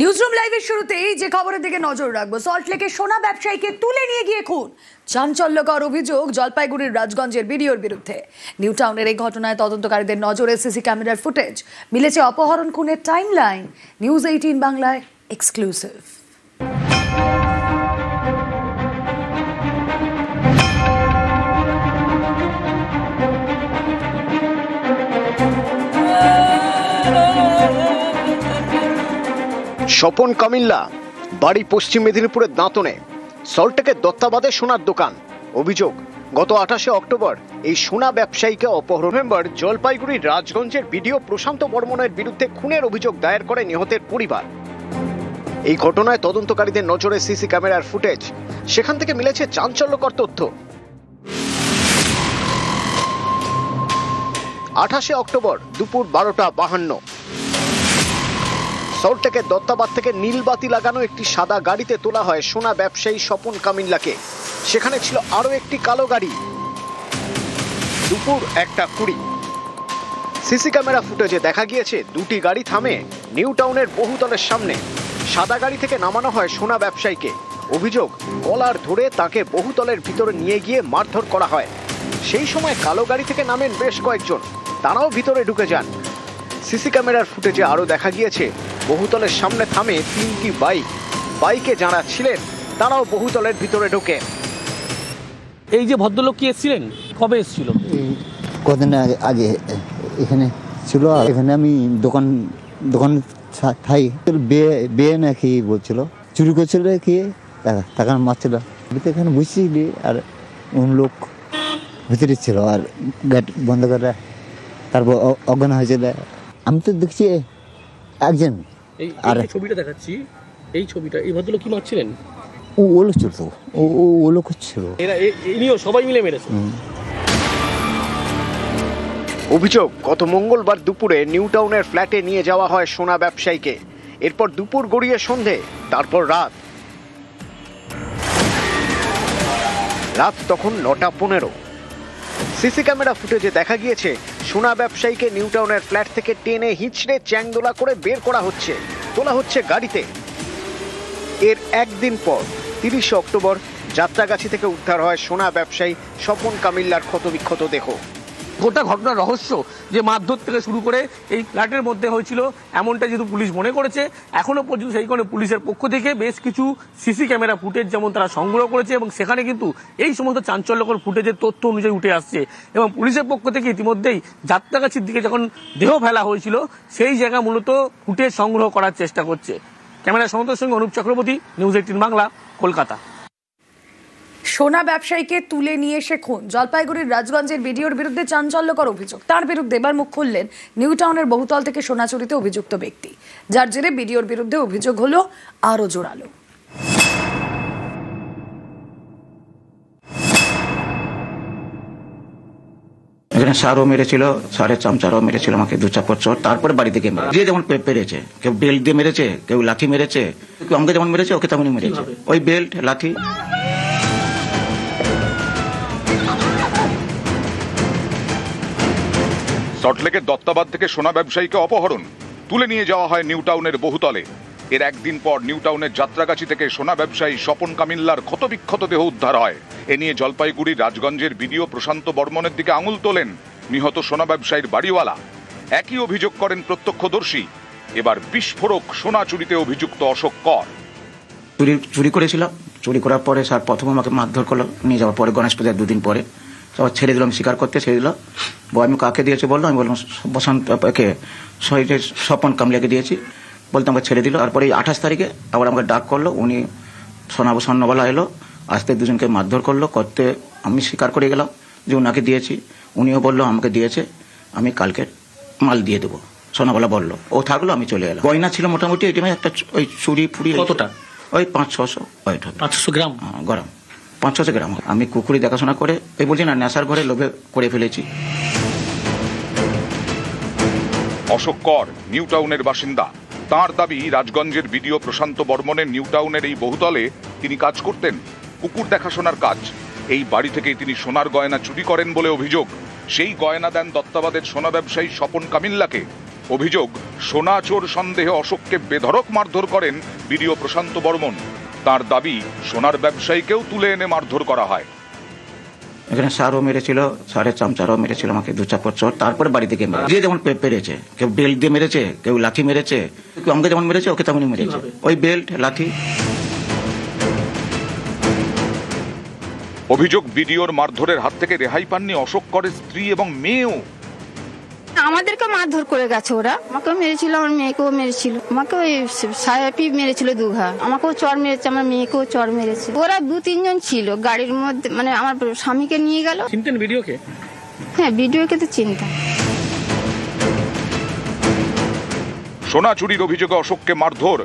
Newsroom লাইভের শুরুতেই যে খবরের দিকে নজর রাখব সল্টলেকে সোনা ব্যবসায়ীকে তুলে নিয়ে গিয়ে খুন। চাঞ্চল্যকর অভিযোগ জলপাইগুড়ির রাজগঞ্জের বিডিওর বিরুদ্ধে। নিউ টাউনের এই ঘটনায় তদন্তকারীদের নজরে সিসি ক্যামেরার ফুটেজ। মিলেছে অপহরণ খুনের টাইম লাইন নিউজ এইটিন বাংলায় এক্সক্লুসিভ স্বপন কামিল্লা, বাড়ি পশ্চিম মেদিনীপুরের দাঁতনে। সল্টেকের দত্তাবাদে সোনার দোকান। অভিযোগ, গত আঠাশে অক্টোবর এই সোনা ব্যবসায়ীকে অপহরণ। নভেম্বর জলপাইগুড়ির রাজগঞ্জের বিডিও প্রশান্ত বর্মনের বিরুদ্ধে খুনের অভিযোগ দায়ের করে নিহতের পরিবার। এই ঘটনায় তদন্তকারীদের নজরে সিসি ক্যামেরার ফুটেজ। সেখান থেকে মিলেছে চাঞ্চল্যকর তথ্য। আঠাশে অক্টোবর দুপুর বারোটা বাহান্ন। সল্টেকের দত্তাবাদ থেকে নীলবাতি লাগানো একটি সাদা গাড়িতে তোলা হয় সোনা ব্যবসায়ী স্বপন কামিল্লাকে। সেখানে ছিল আরও একটি কালো গাড়ি। দুপুর একটা কুড়ি। সিসি ক্যামেরা ফুটেজে দেখা গিয়েছে, দুটি গাড়ি থামে নিউ টাউনের বহুতলের সামনে। সাদা গাড়ি থেকে নামানো হয় সোনা ব্যবসায়ীকে। অভিযোগ, কলার ধরে তাকে বহুতলের ভিতরে নিয়ে গিয়ে মারধর করা হয়। সেই সময় কালো গাড়ি থেকে নামেন বেশ কয়েকজন। তারাও ভিতরে ঢুকে যান। সিসি ক্যামেরার ফুটেজে আরও দেখা গিয়েছে বহুতলের সামনে থামে তিনটি বাইক। বাইকে যাঁরা ছিলেন তারাও বহুতলের ভিতরে ঢোকে। এই যে ভদ্রলোক কি এসেছিলেন? কবে এসেছিল? এই কদিন আগে আগে এখানে ছিল। আর এখানে আমি দোকান দোকান থাই। বিয়ে বিয়ে নাকি বলছিল? চুরি করছিল কি টাকা মারছিল। আমি তো এখানে বুঝছিলি আর অন্য লোক ভিতরে ছিল। আর গেট বন্ধ করে তারপর অ- অজ্ঞান হয়েছিল। আমি তো দেখছি একজন। এই আর- ছবিটা দেখাচ্ছি এই ছবিটা এই ভদ্রলোক কি মারছিলেন? ও ও লোক ছিল তো। ও ও ও লোক ছিল এরা এ- ইনিও সবাই মিলে মেরেছে। অভিযোগ গত মঙ্গলবার দুপুরে নিউ টাউনের ফ্ল্যাটে নিয়ে যাওয়া হয় সোনা ব্যবসায়ীকে। এরপর দুপুর গড়িয়ে সন্ধে তারপর রাত। রাত তখন নটা পনেরো। সিসি ক্যামেরা ফুটেজে দেখা গিয়েছে সোনা ব্যবসায়ীকে নিউটাউনের ফ্ল্যাট থেকে টেনে হিঁচড়ে চ্যাংদোলা করে বের করা হচ্ছে, তোলা হচ্ছে গাড়িতে। এর একদিন পর, তিরিশে অক্টোবর, যাত্রাগাছি থেকে উদ্ধার হয় সোনা ব্যবসায়ী স্বপন কামিল্লার ক্ষতবিক্ষত দেহ। গোটা ঘটনার রহস্য যে মারধর থেকে শুরু করে এই ফ্ল্যাটের মধ্যে হয়েছিল, এমনটা যেহেতু পুলিশ মনে করেছে, এখনও পর্যন্ত সেই কারণে পুলিশের পক্ষ থেকে বেশ কিছু সিসি ক্যামেরা ফুটেজ যেমন তারা সংগ্রহ করেছে এবং সেখানে কিন্তু এই সমস্ত চাঞ্চল্যকর ফুটেজের তথ্য অনুযায়ী উঠে আসছে। এবং পুলিশের পক্ষ থেকে ইতিমধ্যেই যাত্রাগাছির দিকে যখন দেহ ফেলা হয়েছিল, সেই জায়গা মূলত ফুটেজ সংগ্রহ করার চেষ্টা করছে। ক্যামেরা সমতর সঙ্গে অনুপ চক্রবর্তী, নিউজ এইটিন বাংলা, কলকাতা। সোনা ব্যবসায়ীকে তুলে নিয়ে এসে খুন। জলপাইগুড়ির রাজগঞ্জের বিডিওর বিরুদ্ধে চাঞ্চল্যকর অভিযোগ। তার বিরুদ্ধে এবার মুখ খুললেন নিউ টাউনের বহুতল থেকে সোনা চুরিতে অভিযুক্ত ব্যক্তি। যার জেরে বিডিওর বিরুদ্ধে অভিযোগ হলো আরও জোরালো। এখানে সারও মেরেছিল সারের চামচারও মেরেছিল আমাকে দু চাপড় চোর তারপরে বাড়ি থেকে মেরে যে যেমন পে- পেরেছে কেউ বেল্ট দিয়ে মেরেছে কেউ লাঠি মেরেছে কেউ আমাকে যেমন মেরেছে ওকে তেমনই মেরেছে। ওই বেল্ট লাঠি। সল্টলেকের দত্তাবাদ থেকে সোনা ব্যবসায়ীকে অপহরণ। তুলে নিয়ে যাওয়া হয় নিউ টাউনের বহুতলে। এর একদিন পর নিউ টাউনের যাত্রাগাছি থেকে সোনা ব্যবসায়ী স্বপন কামিল্লার ক্ষতবিক্ষত দেহ উদ্ধার হয়। এ নিয়ে জলপাইগুড়ির রাজগঞ্জের বিডিও প্রশান্ত বর্মনের দিকে আঙুল তোলেন নিহত সোনা ব্যবসায়ীর বাড়িওয়ালা। একই অভিযোগ করেন প্রত্যক্ষদর্শী। এবার বিস্ফোরক সোনা চুরিতে অভিযুক্ত অশোক কর। চুরি চুরি করেছিলাম চুরি করার পরে স্যার প্রথমে আমাকে মারধর করল। নিয়ে যাওয়ার পরে গণেশ পূজার দুদিন পরে। ছেড়ে দিলাম স্বীকার করতে ছেড়ে দিল। বউ আমি কাকে দিয়েছে বলল? আমি বললাম বসন্ত একে শহীদের স্বপন কামলিয়াকে দিয়েছি। বলতে আমাকে ছেড়ে দিল। তারপরে পরে আঠাশ তারিখে আবার আমাকে ডাক করল। উনি সোনাবু স্বর্ণবালা এলো আসতে দুজনকে মারধর করল করতে আমি স্বীকার করে গেলাম যে ওনাকে দিয়েছি। উনিও বলল আমাকে দিয়েছে আমি কালকে মাল দিয়ে দেবো। সোনাবালা বলল ও থাকল আমি চলে এলাম। গয়না ছিল মোটামুটি এই একটা ওই চুরি ফুরি কতটা? ওই পাঁচ ছশো ওয়েট হবে পাঁচশো গ্রাম? হ্যাঁ, গরম। পাঁচ ছশো গ্রাম। আমি কুকুরি দেখাশোনা করে, এই বলছি না, নেশার ঘরে লোভে করে ফেলেছি। অশোক কর, নিউ টাউনের বাসিন্দা। তার দাবি, রাজগঞ্জের বিডিও প্রশান্ত বর্মনের নিউ টাউনের এই বহুতলে তিনি কাজ করতেন, কুকুর দেখাশোনার কাজ। এই বাড়ি থেকেই তিনি সোনার গয়না চুরি করেন বলে অভিযোগ। সেই গয়না দেন দত্তাবাদের সোনা ব্যবসায়ী স্বপন কামিল্লাকে। অভিযোগ, সোনা চোর সন্দেহে অশোককে বেধড়ক মারধর করেন বিডিও প্রশান্ত বর্মন। তার দাবি সোনার ব্যবসায়ীকেও তুলে এনে মারধর করা হয়। এখানে সারও মেরেছিল সারের চামচারও মেরেছিল আমাকে দু চাপড় চোর তারপরে বাড়ি থেকে মেরে যে যেমন পেরেছে কেউ বেল্ট দিয়ে মেরেছে কেউ লাঠি মেরেছে কেউ আমাকে যেমন মেরেছে ওকে তেমনই মেরেছে। ওই বেল্ট লাঠি। অভিযোগ বিডিওর মারধরের হাত থেকে রেহাই পাননি অশোক করের স্ত্রী এবং মেয়েও। আমাদেরকে মারধর করে গেছে ওরা। আমাকেও মেরেছিল আমার মেয়েকেও মেরেছিল। আমাকে ওই সাহেবই মেরেছিল দুঘা। আমাকেও চর মেরেছে আমার মেয়েকেও চর মেরেছে। ওরা দু তিনজন ছিল গাড়ির মধ্যে মানে আমার স্বামীকে নিয়ে গেল। চিনতেন ভিডিওকে? হ্যাঁ ভিডিওকে তো চিন্তা সোনা চুরির অভিযোগে অশোককে মারধর।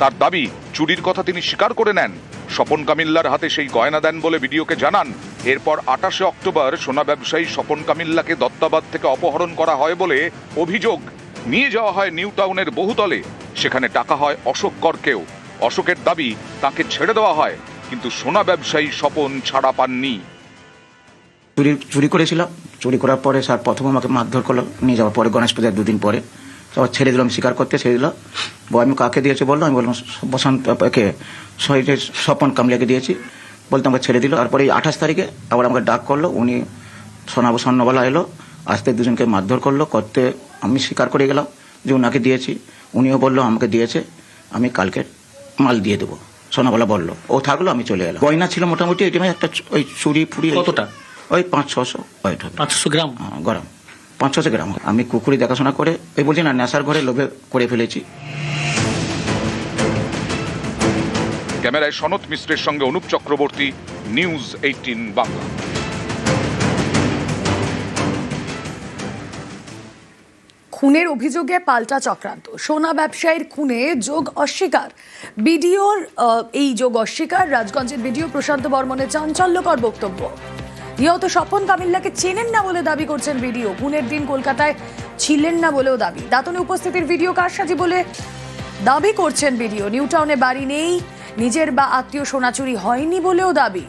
তার দাবি চুরির কথা তিনি স্বীকার করে নেন। স্বপন কামিল্লার হাতে সেই গয়না দেন বলে ভিডিওকে জানান, এরপর আটাশে অক্টোবর সোনা ব্যবসায়ী স্বপন কামিল্লাকে দত্তাবাদ থেকে অপহরণ করা হয় বলে অভিযোগ। নিয়ে যাওয়া হয় নিউ টাউনের বহুতলে, সেখানে টাকা হয় অশোক করকেও অশোকের দাবি তাকে ছেড়ে দেওয়া হয়, কিন্তু সোনা ব্যবসায়ী স্বপন ছাড়া পাননি। চুরি চুরি করেছিলাম চুরি করার পরে স্যার প্রথম আমাকে মারধর করল, নিয়ে যাওয়ার পরে গণেশ পূজার দুদিন পরে। ছেড়ে দিলাম স্বীকার করতে ছেড়ে দিল। বউ আমি কাকে দিয়েছে বলল? আমি বললাম বসন্ত একে শহীদের স্বপন কামলিয়াকে দিয়েছি। বলতে আমাকে ছেড়ে দিল। তারপরে এই আঠাশ তারিখে আবার আমাকে ডাক করল। উনি সোনাবো স্বর্ণবালা এলো আসতে দুজনকে মারধর করল করতে আমি স্বীকার করে গেলাম যে ওনাকে দিয়েছি। উনিও বলল আমাকে দিয়েছে আমি কালকে মাল দিয়ে দেবো। সোনাবালা বলল ও থাকল আমি চলে এলাম। গয়না ছিল মোটামুটি এই একটা ওই চুরি ফুরি কতটা? ওই পাঁচ ছশো পাঁচশো গ্রাম? হ্যাঁ, গরম। পাঁচ ছশো গ্রাম। আমি কুকুরি দেখাশোনা করে ওই বলছি না নেশার ঘরে লোভে করে ফেলেছি। ক্যামেরায় সনত মিশ্রের সঙ্গে অনুপ চক্রবর্তী নিউজ এইটিন বাংলা। খুনের অভিযোগে পাল্টা চক্রান্ত। সোনা ব্যবসায়ীর খুনে যোগ অস্বীকার। বিডিওর আহ, এই যোগ অস্বীকার রাজগঞ্জের বিডিও প্রশান্ত বর্মনের চাঞ্চল্যকর বক্তব্য। নিহত স্বপন কামিল্লাকে চেনেন না বলে দাবি করছেন ভিডিও খুনের দিন কলকাতায় ছিলেন না বলেও দাবি। দাতনে উপস্থিতির ভিডিও কারসাজি বলে দাবি করছেন ভিডিও নিউ টাউনে বাড়ি নেই, নিজের বা আত্মীয় সোনাচুরি হয়নি বলেও দাবি।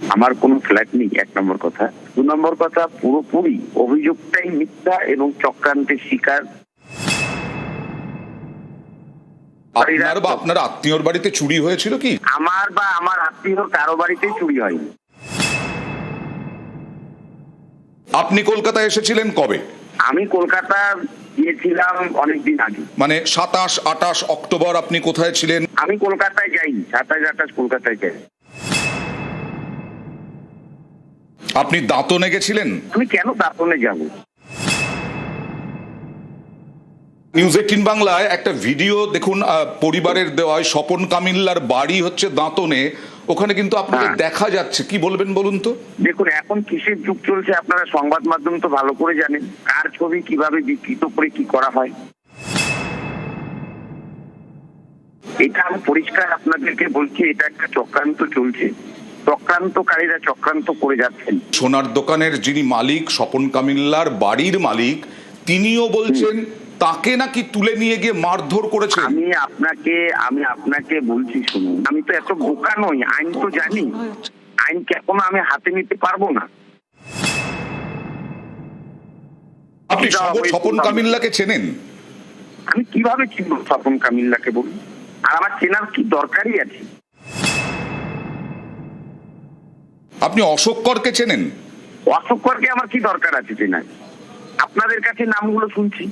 আমার কোনো ফ্ল্যাট নেই, এক নম্বর কথা। দু নম্বর কথা, পুরোপুরি অভিযোগটাই মিথ্যা এবং চক্রান্তের শিকার। আপনার বা আপনার আত্মীয়র বাড়িতে চুরি হয়েছিল কি? আমার বা আমার আত্মীয় কারও বাড়িতেই চুরি হয়নি। আপনি কলকাতায় এসেছিলেন কবে? আমি কলকাতা গিয়েছিলাম অনেকদিন আগে। মানে সাতাশ আটাশ অক্টোবর আপনি কোথায় ছিলেন? আমি কলকাতায় যাইনি সাতাশ আঠাশ কলকাতায় যাই। আপনি দাঁতনে গেছিলেন? আমি কেন দাঁতনে যাব? নিউজ এইটিন বাংলায় একটা ভিডিও দেখুন পরিবারের দেওয়ায় স্বপন কামিল্লার বাড়ি হচ্ছে দাঁতনে। ওখানে কিন্তু আপনাকে হ্যাঁ। দেখা যাচ্ছে। কি বলবেন বলুন তো? দেখুন এখন কিসের যুগ চলছে আপনারা সংবাদ মাধ্যম তো ভালো করে জানেন। কার ছবি কীভাবে বিকৃত করে কি করা হয়? এটা আমি পরিষ্কার আপনাদেরকে বলছি এটা একটা চক্রান্ত চলছে। চক্রান্তকারীরা চক্রান্ত করে যাচ্ছেন। সোনার দোকানের যিনি মালিক স্বপন কামিল্লার বাড়ির মালিক তিনিও বলছেন তাকে নাকি তুলে নিয়ে গিয়ে মারধর করেছে? আমি আপনাকে আমি আপনাকে বলছি শুনুন আমি তো এত বোকা নই আইন তো জানি। আইনকে এখনও আমি হাতে নিতে পারব না? আপনি স্বপন- কামিল্লাকে চেনেন? আমি কীভাবে চিনব স্বপন কামিল্লাকে বলুন? আর আমার চেনার কি দরকারই আছে? আপনি অশোক করকে চেনেন? অশোক করকে আমার কি দরকার আছে চেনার? আপনাদের কাছে নামগুলো শুনছি।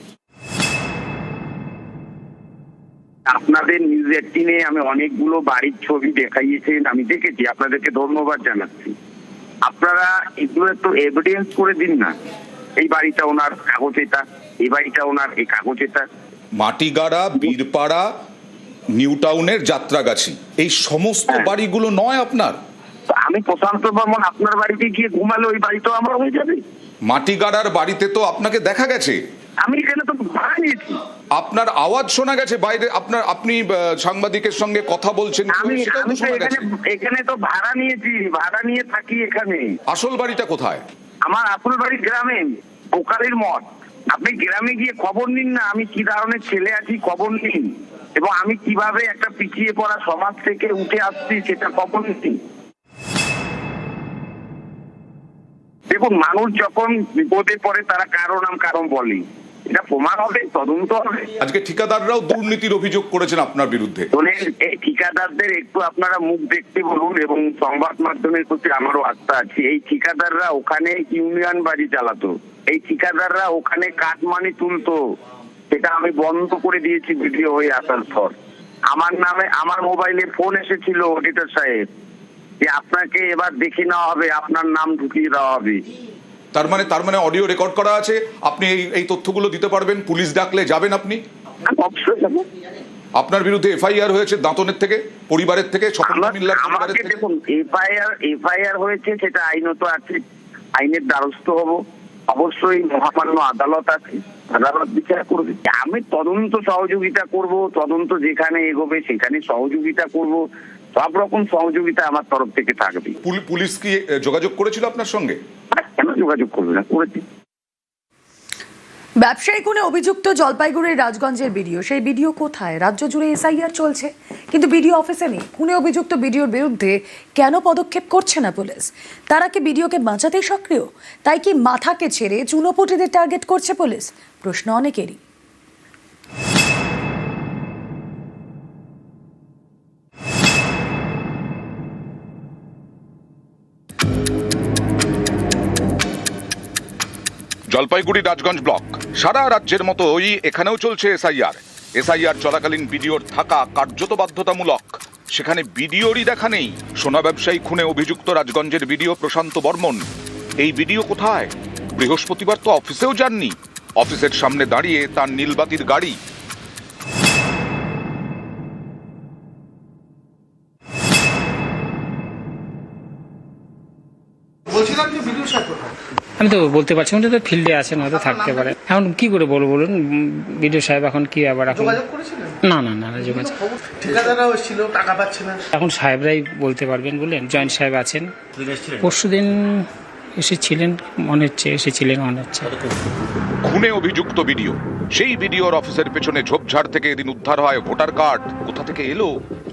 আপনাদের নিউজ এইটিনে আমি অনেকগুলো বাড়ির ছবি দেখাইয়েছেন আমি দেখেছি আপনাদেরকে ধন্যবাদ জানাচ্ছি। আপনারা এগুলো একটু এভিডেন্স করে দিন না। এই বাড়িটা ওনার কাগজ এটা এই বাড়িটা ওনার এই কাগজ এটা। মাটিগাড়া বীরপাড়া নিউ টাউনের যাত্রাগাছি এই সমস্ত হ্যাঁ। বাড়িগুলো নয় আপনার? আমি প্রশান্ত বর্মন আপনার বাড়িতে গিয়ে ঘুমালে ওই বাড়িটাও আমার হয়ে যাবে। মাটিগাড়ার বাড়িতে তো আপনাকে দেখা গেছে। আমি এখানে আপনার আওয়াজ শোনা গেছে? বাইরে আপনার আপনি সাংবাদিকের সঙ্গে কথা বলছেন আমি আমি তো এখানে এখানে তো ভাড়া নিয়েছি ভাড়া নিয়ে থাকি এখানে। আসল বাড়িটা কোথায়? আমার আসল বাড়ি গ্রামে বোকারের মঠ। আপনি গ্রামে গিয়ে খবর নিন না আমি কি ধরনের ছেলে আছি খবর নিন। এবং আমি কীভাবে একটা পিছিয়ে পড়া সমাজ থেকে উঠে আসছি সেটা খবর নিন। দেখুন মানুষ যখন বিপদে পড়ে তারা কারও নাম কারণ বলে। এটা প্রমাণ হবে তদন্ত হবে। আজকে ঠিকাদাররাও দুর্নীতির অভিযোগ করেছেন আপনার বিরুদ্ধে। শোনেন এই ঠিকাদারদের একটু আপনারা মুখ দেখতে বলুন এবং সংবাদ মাধ্যমের প্রতি আমারও আস্থা আছে। এই ঠিকাদাররা ওখানে ইউনিয়ন বাড়ি চালাতো। এই ঠিকাদাররা ওখানে কাটমানি তুলতো। সেটা আমি বন্ধ করে দিয়েছি ভিডিও হয়ে আসার পর। আমার নামে আমার মোবাইলে ফোন এসেছিল অডিটর সাহেব। যে আপনাকে এবার দেখে নেওয়া হবে আপনার নাম ঢুকিয়ে দেওয়া হবে। তার মানে তার মানে অডিও রেকর্ড করা আছে। আপনি এই এই তথ্যগুলো দিতে পারবেন পুলিশ ডাকলে যাবেন আপনি। আপনার বিরুদ্ধে এফআইআর হয়েছে দাঁতনের থেকে পরিবারের থেকে আমার- মিল্লার পরিবারের থেকে। দেখুন এফআইআর এফআইআর হয়েছে সেটা আইনত আছে। আইনের দ্বারস্থ হব। অবশ্যই মহামান্য আদালত আছে। আদালত বিচার করবে। আমি তদন্ত সহযোগিতা করব তদন্ত যেখানে এগোবে সেখানে সহযোগিতা করব। সব রকম সহযোগিতা আমার তরফ থেকে থাকবে। পুল- পুলিশ কি যোগাযোগ করেছিল আপনার সঙ্গে? যোগাযোগ করবে না করেছে ব্যবসায়ী কোণে অভিযুক্ত জলপাইগুড়ির রাজগঞ্জের বিডিও। সেই বিডিও কোথায়? রাজ্য জুড়ে এসআইআর চলছে। কিন্তু বিডিও অফিসে নেই। খুনে অভিযুক্ত বিডিওর বিরুদ্ধে কেন পদক্ষেপ করছে না পুলিশ? তারা কি ভিডিওকে বাঁচাতে সক্রিয়? তাই কি মাথাকে ছেড়ে চুনোপুটিদের টার্গেট করছে পুলিশ? প্রশ্ন অনেকেরই। জলপাইগুড়ি রাজগঞ্জ ব্লক। সারা রাজ্যের মতো ওই এখানেও চলছে এসআইআর। এসআইআর চলাকালীন বিডিওর থাকা কার্যত বাধ্যতামূলক সেখানে বিডিওরই দেখা নেই। সোনা ব্যবসায়ী খুনে অভিযুক্ত রাজগঞ্জের বিডিও প্রশান্ত বর্মন। এই বিডিও কোথায়? বৃহস্পতিবার তো অফিসেও যাননি। অফিসের সামনে দাঁড়িয়ে তার নীলবাতির গাড়ি আমি তো বলতে পারছি না তো ফিল্ডে আছেন হয়তো থাকতে পারে। এখন কি করে বলব বলুন? বিডিও সাহেব এখন কি আবার এখন না না না না, যোগাযোগ এসেছিল টাকা পাচ্ছে না। এখন সাহেবরাই বলতে পারবেন বললেন জয়েন্ট সাহেব আছেন। পরশু দিন এসেছিলেন মনে হচ্ছে এসেছিলেন মনে হচ্ছে। খুনে অভিযুক্ত ভিডিও সেই ভিডিওর অফিসের পেছনে ঝোপঝাড় থেকে এদিন উদ্ধার হয় ভোটার কার্ড। কোথা থেকে এলো?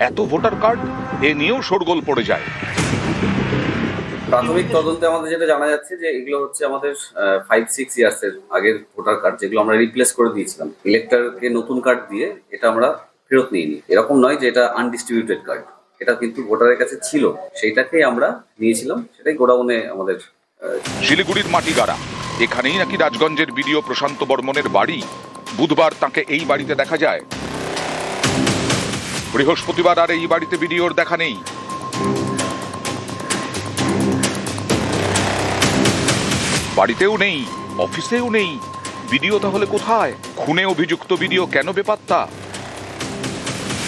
এত ভোটার কার্ড? এ নিয়েও শোরগোল পড়ে যায়। প্রাথমিক তদন্তে আমাদের যেটা জানা যাচ্ছে যে এগুলো হচ্ছে আমাদের ফাইভ সিক্স ইয়ার্স এর আগের ভোটার কার্ড যেগুলো আমরা রিপ্লেস করে দিয়েছিলাম। ইলেক্টরকে নতুন কার্ড দিয়ে এটা আমরা ফেরত নিইনি। এরকম নয় যে এটা আনডিস্ট্রিবিউটেড কার্ড এটা কিন্তু ভোটারের কাছে ছিল। সেইটাকেই আমরা নিয়েছিলাম। সেটাই গোডাউনে আমাদের শিলিগুড়ির মাটিগাড়া। এখানেই নাকি রাজগঞ্জের বিডিও প্রশান্ত বর্মনের বাড়ি। বুধবার তাকে এই বাড়িতে দেখা যায়। বৃহস্পতিবার আর এই বাড়িতে বিডিওর দেখা নেই। বাড়িতেও নেই, অফিসেও নেই। বিডিও তাহলে কোথায়? খুনে অভিযুক্ত বিডিও কেন বেপাত্তা?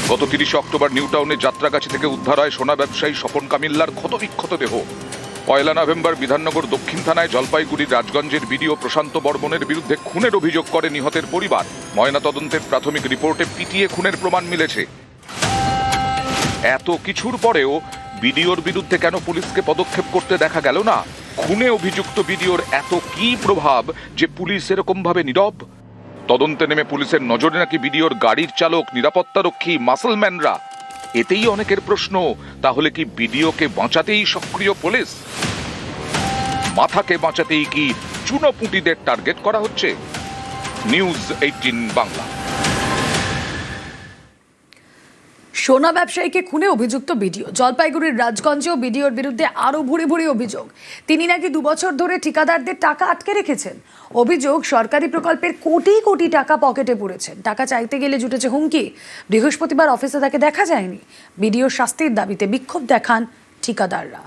গত তিরিশে অক্টোবর নিউ টাউনের যাত্রাগাছি থেকে উদ্ধার হয় সোনা ব্যবসায়ী স্বপন কামিল্লার ক্ষতবিক্ষত দেহ। পয়লা নভেম্বর বিধাননগর দক্ষিণ থানায় জলপাইগুড়ির রাজগঞ্জের বিডিও প্রশান্ত বর্মনের বিরুদ্ধে খুনের অভিযোগ করে নিহতের পরিবার। ময়নাতদন্তের প্রাথমিক রিপোর্টে পিটিয়ে খুনের প্রমাণ মিলেছে। এত কিছুর পরেও বিডিওর বিরুদ্ধে কেন পুলিশকে পদক্ষেপ করতে দেখা গেল না? খুনে অভিযুক্ত বিডিওর এত কি প্রভাব যে পুলিশ এরকম ভাবে নীরব? তদন্তে নেমে পুলিশের নজরে নাকি বিডিওর গাড়ির চালক, নিরাপত্তারক্ষী, মাসলম্যানরা? এতেই অনেকের প্রশ্ন, তাহলে কি বিডিওকে বাঁচাতেই সক্রিয় পুলিশ? মাথাকে বাঁচাতেই কি চুনোপুঁটিদের টার্গেট করা হচ্ছে? News eighteen Bangla. সোনা ব্যবসায়ীকে খুনে অভিযুক্ত বিডিও। জলপাইগুড়ির রাজগঞ্জেও বিডিওর বিরুদ্ধে আরও ভুরি ভুরি অভিযোগ। তিনি নাকি দুবছর ধরে ঠিকাদারদের টাকা আটকে রেখেছেন। অভিযোগ, সরকারি প্রকল্পের কোটি কোটি টাকা পকেটে পুরেছেন টাকা চাইতে গেলে জুটেছে হুমকি। বৃহস্পতিবার অফিসে তাকে দেখা যায়নি। বিডিওর শাস্তির দাবিতে বিক্ষোভ দেখান ঠিকাদাররা।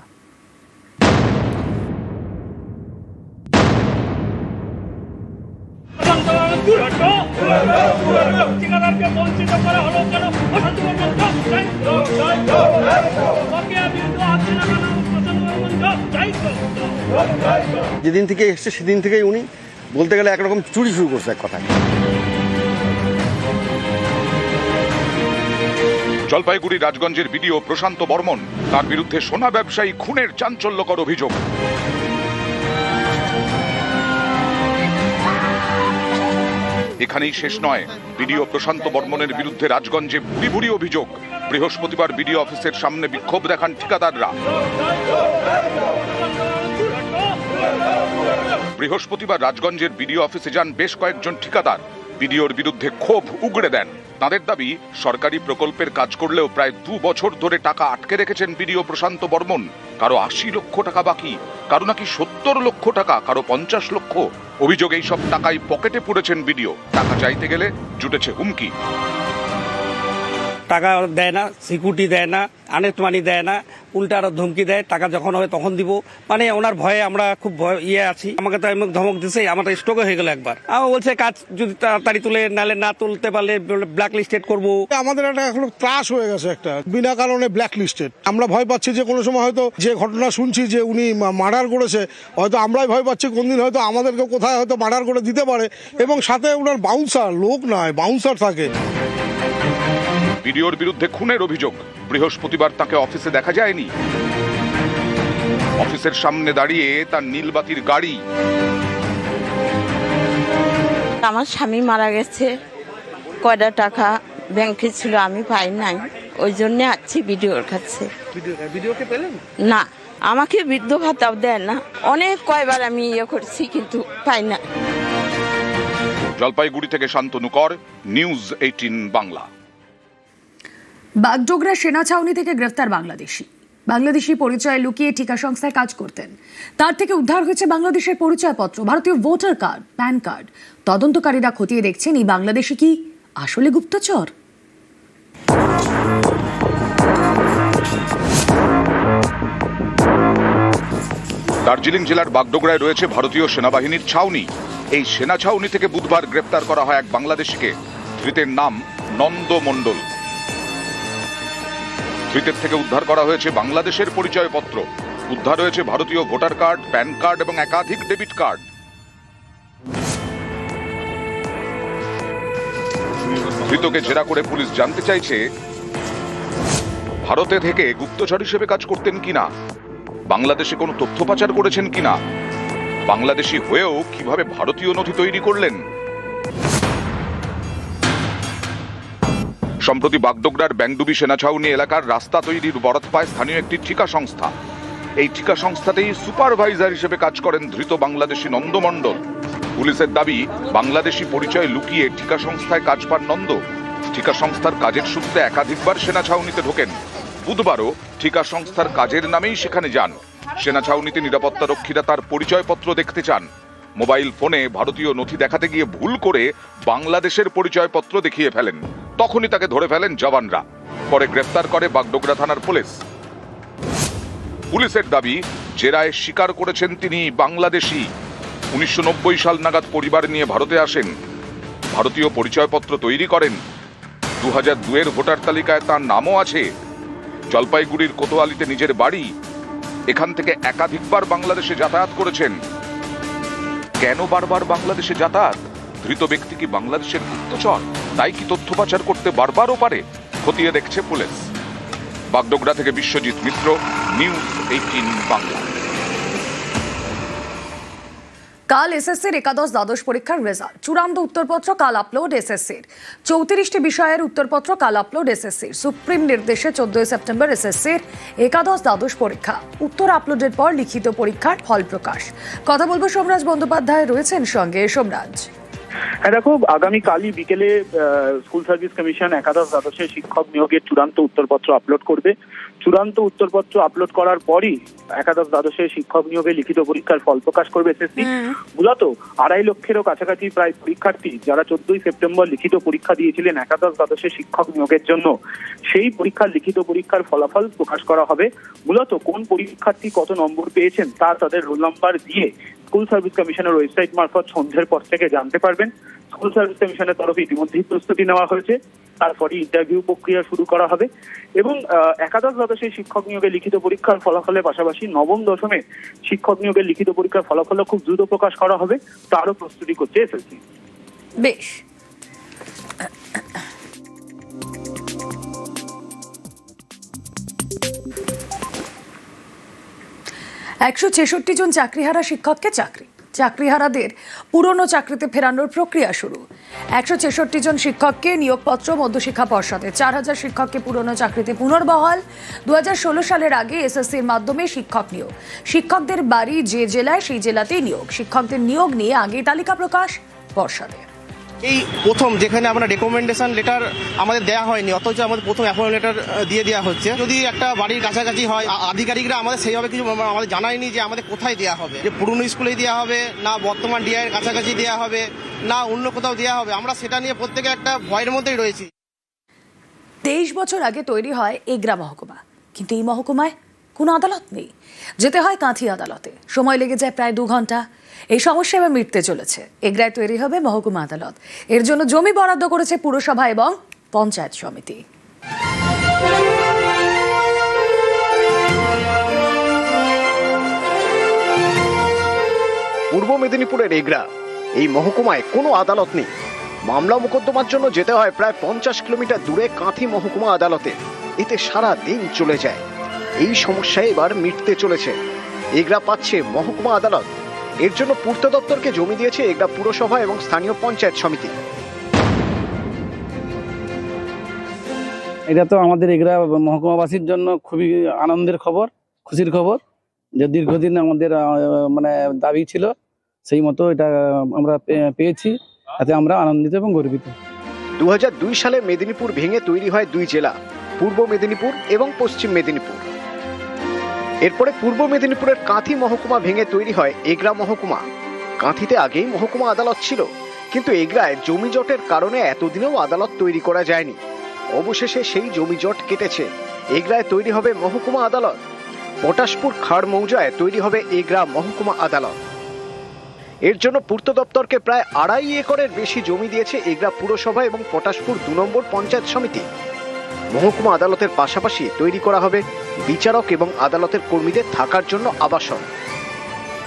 ঠিকাদারকে বঞ্চিত করা হলো কেন? যেদিন থেকে এসছে, সেদিন থেকেই উনি বলতে গেলে একরকম চুরি শুরু করছে এক কথায়। জলপাইগুড়ি রাজগঞ্জের বিডিও প্রশান্ত বর্মন, তার বিরুদ্ধে সোনা ব্যবসায়ী খুনের চাঞ্চল্যকর অভিযোগ। এখানেই শেষ নয়। বিডিও প্রশান্ত বর্মনের বিরুদ্ধে রাজগঞ্জে ভুরি ভুরি অভিযোগ। বৃহস্পতিবার বিডিও অফিসের সামনে বিক্ষোভ দেখান ঠিকাদাররা। বৃহস্পতিবার রাজগঞ্জের বিডিও অফিসে যান বেশ কয়েকজন ঠিকাদার। বিডিওর বিরুদ্ধে ক্ষোভ উগড়ে দেন। তাদের দাবি, সরকারি প্রকল্পের কাজ করলেও প্রায় দু বছর ধরে টাকা আটকে রেখেছেন বিডিও প্রশান্ত বর্মন। কারও আশি লক্ষ টাকা বাকি, কারও নাকি সত্তর লক্ষ টাকা, কারও পঞ্চাশ লক্ষ। অভিযোগ এই সব টাকাই পকেটে পুড়েছেন বিডিও। টাকা চাইতে গেলে জুটেছে হুমকি। টাকা দেয় না সিকিউরিটি দেয় না, আনেত মানি দেয় না, উল্টা আরও ধমকি দেয়, টাকা যখন হবে তখন দিব। মানে ওনার ভয়ে আমরা খুব ভয় ইয়ে আছি। আমাকে তো এমন ধমক দিছে, আমার স্ট্রোক হয়ে গেল একবার। আমার বলছে, কাজ যদি তাড়াতাড়ি তুলে নালে না তুলতে পারলে ব্ল্যাক লিস্টেড করব। আমাদের একটা এখন ত্রাস হয়ে গেছে একটা। বিনা কারণে ব্ল্যাক লিস্টেড আমরা ভয় পাচ্ছি যে কোনো সময় হয়তো যে ঘটনা শুনছি যে উনি মার্ডার করেছে, হয়তো আমরাই ভয় পাচ্ছি, কোনদিন হয়তো আমাদেরকে কোথায় হয়তো মার্ডার করে দিতে পারে। এবং সাথে ওনার বাউন্সার লোক নয় বাউন্সার থাকে। বিডিওর বিরুদ্ধে খুনের অভিযোগ। বৃহস্পতিবার তাকে অফিসে দেখা যায়নি। অফিসের সামনে দাঁড়িয়ে তার নীলবাতির গাড়ি। আমার স্বামী মারা গেছে। কয়টা টাকা ব্যাংকে ছিল আমি পাই নাই। ওই জন্য আছি ভিডিওর কাছে। ভিডিওকে পেলেন? না আমাকে বৃদ্ধ ভাতাও দেয় না। অনেক কয়বার আমি ইয়ে করছি কিন্তু পাই না। জলপাইগুড়ি থেকে শান্তনু কর নিউজ এইটিন বাংলা। বাগডোগরা সেনা ছাউনি থেকে গ্রেফতার বাংলাদেশি। বাংলাদেশি পরিচয় লুকিয়ে ঠিকা সংস্থায় কাজ করতেন। তার থেকে উদ্ধার হয়েছে বাংলাদেশের পরিচয়পত্র, ভারতীয় ভোটার কার্ড, প্যান কার্ড। তদন্তকারীরা খতিয়ে দেখছেন, এই বাংলাদেশি কি আসলে গুপ্তচর? দার্জিলিং জেলার বাগডোগরায় রয়েছে ভারতীয় সেনাবাহিনীর ছাউনি। এই সেনা ছাউনি থেকে বুধবার গ্রেপ্তার করা হয় এক বাংলাদেশিকে। ধৃতের নাম নন্দ মণ্ডল। ধৃতের থেকে উদ্ধার করা হয়েছে বাংলাদেশের পরিচয়পত্র। উদ্ধার হয়েছে ভারতীয় ভোটার কার্ড, প্যান কার্ড এবং একাধিক ডেবিট কার্ড। ধৃতকে জেরা করে পুলিশ জানতে চাইছে, ভারতে থেকে গুপ্তচর হিসেবে কাজ করতেন কিনা? বাংলাদেশে কোনো তথ্য পাচার করেছেন কিনা? বাংলাদেশি হয়েও কীভাবে ভারতীয় নথি তৈরি করলেন? সম্প্রতি বাগডোগরার ব্যাংডুবি সেনা ছাউনি এলাকার রাস্তা তৈরির বরাত পায় স্থানীয় একটি ঠিকা সংস্থা। এই ঠিকা সংস্থাতেই সুপারভাইজার হিসেবে কাজ করেন ধৃত বাংলাদেশি নন্দমণ্ডল। পুলিশের দাবি, বাংলাদেশি পরিচয় লুকিয়ে ঠিকা সংস্থায় কাজ পান নন্দ। ঠিকা সংস্থার কাজের সূত্রে একাধিকবার সেনা ছাউনিতে ঢোকেন। বুধবারও ঠিকা সংস্থার কাজের নামেই সেখানে যান। সেনা ছাউনিতে নিরাপত্তা রক্ষীরা তার পরিচয়পত্র দেখতে চান। মোবাইল ফোনে ভারতীয় নথি দেখাতে গিয়ে ভুল করে বাংলাদেশের পরিচয়পত্র দেখিয়ে ফেলেন। তখনই তাকে ধরে ফেলেন জওয়ানরা। পরে গ্রেফতার করে বাগডোগরা থানার পুলিশ। পুলিশের দাবি, জেরায় স্বীকার করেছেন তিনি বাংলাদেশি। উনিশশো নব্বই সাল নাগাদ পরিবার নিয়ে ভারতে আসেন। ভারতীয় পরিচয়পত্র তৈরি করেন। দু হাজার দুয়ের ভোটার তালিকায় তার নামও আছে। জলপাইগুড়ির কোতোয়ালিতে নিজের বাড়ি। এখান থেকে একাধিকবার বাংলাদেশে যাতায়াত করেছেন। কেন বারবার বাংলাদেশে যাতায়াত? ধৃত ব্যক্তি কি বাংলাদেশের গুপ্তচর? তাই কি তথ্য পাচার করতে বারবারও পারে? খতিয়ে দেখছে পুলিশ। বাগডোগরা থেকে বিশ্বজিৎ মিত্র, নিউজ এইটিন বাংলা। কাল এসএসসির একাদশ দ্বাদশ পরীক্ষার রেজাল্ট। চূড়ান্ত উত্তরপত্র কাল আপলোড এসএসসির। চৌত্রিশটি বিষয়ের উত্তরপত্র কাল আপলোড এসএসসির। সুপ্রিম নির্দেশে চোদ্দই সেপ্টেম্বর এসএসসির একাদশ দ্বাদশ পরীক্ষা। উত্তর আপলোডের পর লিখিত পরীক্ষার ফল প্রকাশ। কথা বলব সোমরাজ বন্দ্যোপাধ্যায় রয়েছেন সঙ্গে। সোমরাজ। হ্যাঁ দেখো আগামীকালই বিকেলে স্কুল সার্ভিস কমিশন একাদশ দ্বাদশের শিক্ষক নিয়োগের চূড়ান্ত উত্তরপত্র আপলোড করবে। চূড়ান্ত উত্তরপত্র আপলোড করার পরই একাদশ দ্বাদশের শিক্ষক নিয়োগে লিখিত পরীক্ষার ফল প্রকাশ করবে এসএসসি মূলত আড়াই লক্ষেরও কাছাকাছি প্রায় পরীক্ষার্থী যারা চোদ্দই সেপ্টেম্বর লিখিত পরীক্ষা দিয়েছিলেন একাদশ দ্বাদশের শিক্ষক নিয়োগের জন্য সেই পরীক্ষার লিখিত পরীক্ষার ফলাফল প্রকাশ করা হবে। মূলত কোন পরীক্ষার্থী কত নম্বর পেয়েছেন তা তাদের রোল নাম্বার দিয়ে স্কুল সার্ভিস কমিশনের ওয়েবসাইট মারফত সন্ধ্যের পর থেকে জানতে পারবেন। স্কুল সার্ভিস কমিশনের তরফে ইতিমধ্যেই প্রস্তুতি নেওয়া হয়েছে। তারপরে ইন্টারভিউ প্রক্রিয়া শুরু করা হবে। এবং একাদশ দ্বাদশের শিক্ষক নিয়োগের লিখিত পরীক্ষার ফলাফলের পাশাপাশি নবম দশমে শিক্ষক নিয়োগের লিখিত পরীক্ষার ফলাফলও খুব দ্রুত প্রকাশ করা হবে। তারও প্রস্তুতি করছে এসএসসি। বেশ। একশো ছেষট্টি জন চাকরিহারা শিক্ষককে চাকরি। চাকরিহারাদের পুরনো চাকরিতে ফেরানোর প্রক্রিয়া শুরু। একশো ছেষট্টি জন শিক্ষককে নিয়োগপত্র মধ্যশিক্ষা পর্ষদে। চার হাজার শিক্ষককে পুরনো চাকরিতে পুনর্বহাল। দু ষোলো সালের আগে এসএসসির মাধ্যমে শিক্ষক নিয়োগ। শিক্ষকদের বাড়ি যে জেলায় সেই জেলাতেই নিয়োগ। শিক্ষকদের নিয়োগ নিয়ে আগে তালিকা প্রকাশ পর্ষদে। এই প্রথম যেখানে আমরা রেকমেন্ডেশন লেটার আমাদের দেওয়া হয়নি, অথচ আমাদের প্রথম অ্যাপয়েন্ট লেটার দিয়ে দেওয়া হচ্ছে। যদি একটা বাড়ির কাছাকাছি হয় আধিকারিকরা আমাদের সেইভাবে কিছু আমাদের জানায়নি যে আমাদের কোথায় দেওয়া হবে। যে পুরনো স্কুলেই দেওয়া হবে, না বর্তমান ডিআইয়ের কাছাকাছি দেওয়া হবে, না অন্য কোথাও দেওয়া হবে। আমরা সেটা নিয়ে প্রত্যেকে একটা ভয়ের মধ্যেই রয়েছি। তেইশ বছর আগে তৈরি হয় এগ্রা মহকুমা। কিন্তু এই মহকুমায় কোনো আদালত নেই। যেতে হয় কাঁথি আদালতে। সময় লেগে যায় প্রায় দু ঘণ্টা। এই সমস্যা এবার মিটতে চলেছে। এগ্রায় তৈরি হবে মহকুমা আদালত। এর জন্য জমি বরাদ্দ করেছে পুরসভা এবং পঞ্চায়েত সমিতি। পূর্ব মেদিনীপুরের এগরা। এই মহকুমায় কোনো আদালত নেই। মামলা মোকদ্দমার জন্য যেতে হয় প্রায় পঞ্চাশ কিলোমিটার দূরে কাঁথি মহকুমা আদালতে। এতে সারা দিন চলে যায়। এই সমস্যা এবার মিটতে চলেছে। এগরা পাচ্ছে মহকুমা আদালত। এর জন্য পূর্ত দপ্তরকে জমি দিয়েছে এগরা পুরসভা এবং স্থানীয় পঞ্চায়েত সমিতি। এটা তো আমাদের এগরা মহকুমাবাসীর জন্য খুবই আনন্দের খবর খুশির খবর যে দীর্ঘদিন আমাদের মানে দাবি ছিল সেই মতো এটা আমরা পেয়েছি। তাতে আমরা আনন্দিত এবং গর্বিত। দু হাজার দুই সালে মেদিনীপুর ভেঙে তৈরি হয় দুই জেলা পূর্ব মেদিনীপুর এবং পশ্চিম মেদিনীপুর। এরপরে পূর্ব মেদিনীপুরের কাঁথি মহকুমা ভেঙে তৈরি হয় এগরা মহকুমা। কাঁথিতে আগেই মহকুমা আদালত ছিল, কিন্তু এগরায় জমি জটের কারণে এতদিনেও আদালত তৈরি করা যায়নি। অবশেষে সেই জমি জট কেটেছে। এগরায় তৈরি হবে মহকুমা আদালত। পটাশপুর খাড় মৌজায় তৈরি হবে এগরা মহকুমা আদালত। এর জন্য পূর্ত দপ্তরকে প্রায় আড়াই একরের বেশি জমি দিয়েছে এগরা পুরসভা এবং পটাশপুর দু নম্বর পঞ্চায়েত সমিতি। মহকুমা আদালতের পাশাপাশি তৈরি করা হবে বিচারক এবং আদালতের কর্মীদের থাকার জন্য আবাসন।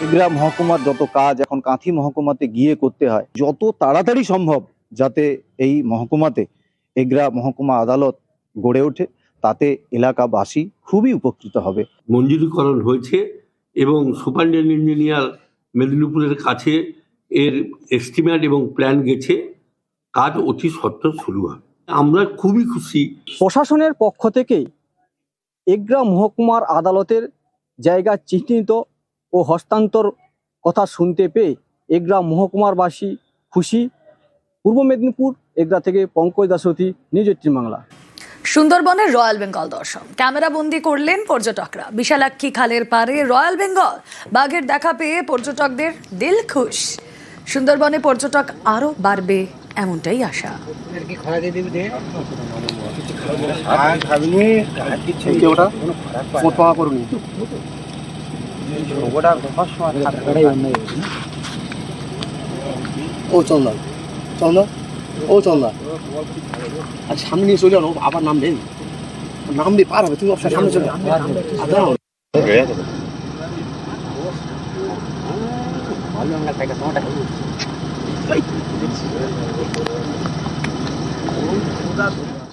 এগরা মহকুমার যত কাজ এখন কাঁথি মহকুমাতে গিয়ে করতে হয় যত তাড়াতাড়ি সম্ভব যাতে এই মহকুমাতে এগরা মহকুমা আদালত গড়ে ওঠে তাতে এলাকাবাসী খুবই উপকৃত হবে। মঞ্জুরিকরণ হয়েছে এবং সুপারিনটেন্ডেন্ট ইঞ্জিনিয়ার মেদিনীপুরের কাছে এর এস্টিমেট এবং প্ল্যান গেছে। কাজ অতি সত্ত্বর শুরু হবে। আমরা খুবই খুশি। প্রশাসনের পক্ষ থেকে এগ্রা মহকুমার আদালতের জায়গা চিহ্নিত ও হস্তান্তর কথা শুনতে পেয়ে এগ্রা মহকুমারবাসী খুশি। পূর্ব মেদিনীপুর এগ্রা থেকে পঙ্কজ দাসতী নিউজ এইটিন বাংলা। সুন্দরবনের রয়্যাল বেঙ্গল দর্শন ক্যামেরা বন্দি করলেন পর্যটকরা। বিশালাক্ষী খালের পারে রয়্যাল বেঙ্গল। বাঘের দেখা পেয়ে পর্যটকদের দিল খুশ। সুন্দরবনে পর্যটক আরও বাড়বে। এমনটাই আশা। ও চন্দন চন্দন ও চন্দন। আর সামনে নিয়ে চলে যাও আবার নাম দেন নাম দিয়ে পার হবে তুমি অবশ্যই সামনে চলে যাও। ভালো